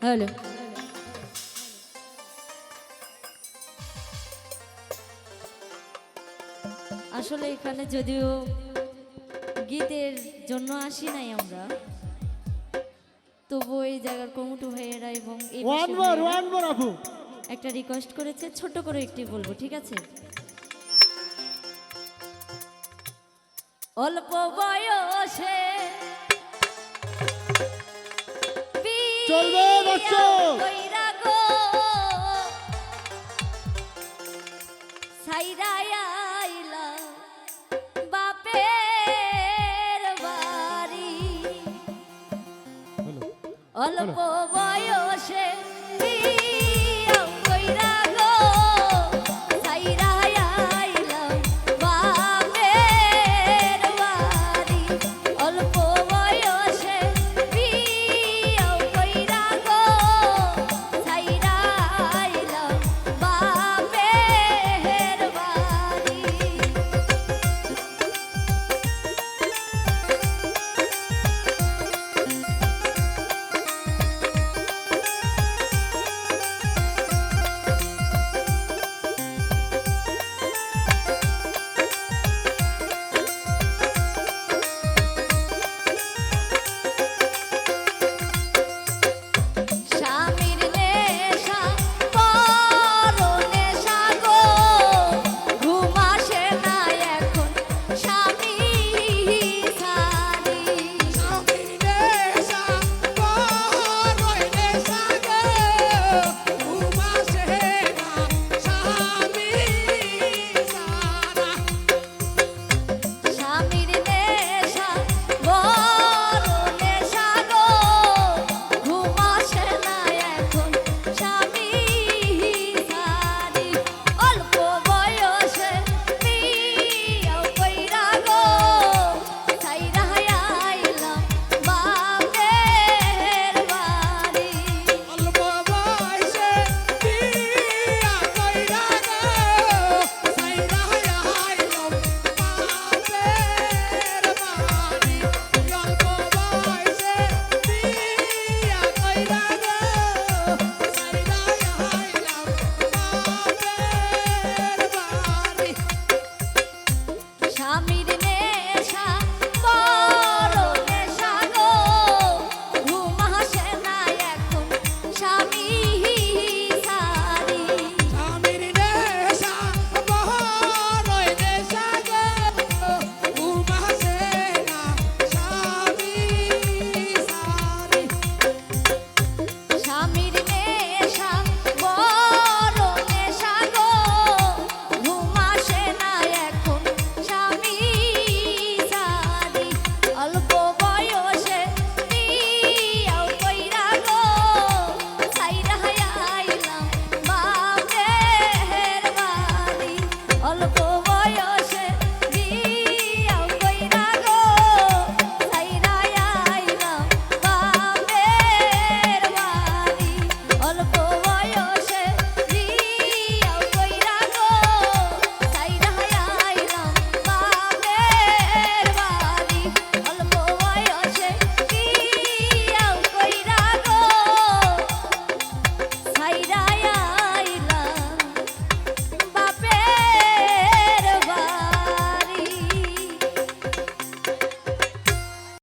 Hello আসলে এখানে যদিও গীতের জন্য আসি নাই আমরা তবু এই জায়গার কমিটি ভাইয়েরা এবং ওয়ান মোর আপু। একটা রিকোয়েস্ট করেছে ছোট করে একটি বলব ঠিক আছে? অল্প বয়সে চলবে, দর্শক। বিয়া কইরা গো, সাইরা আইলা বাপের বাড়ি। অল্প বয়সে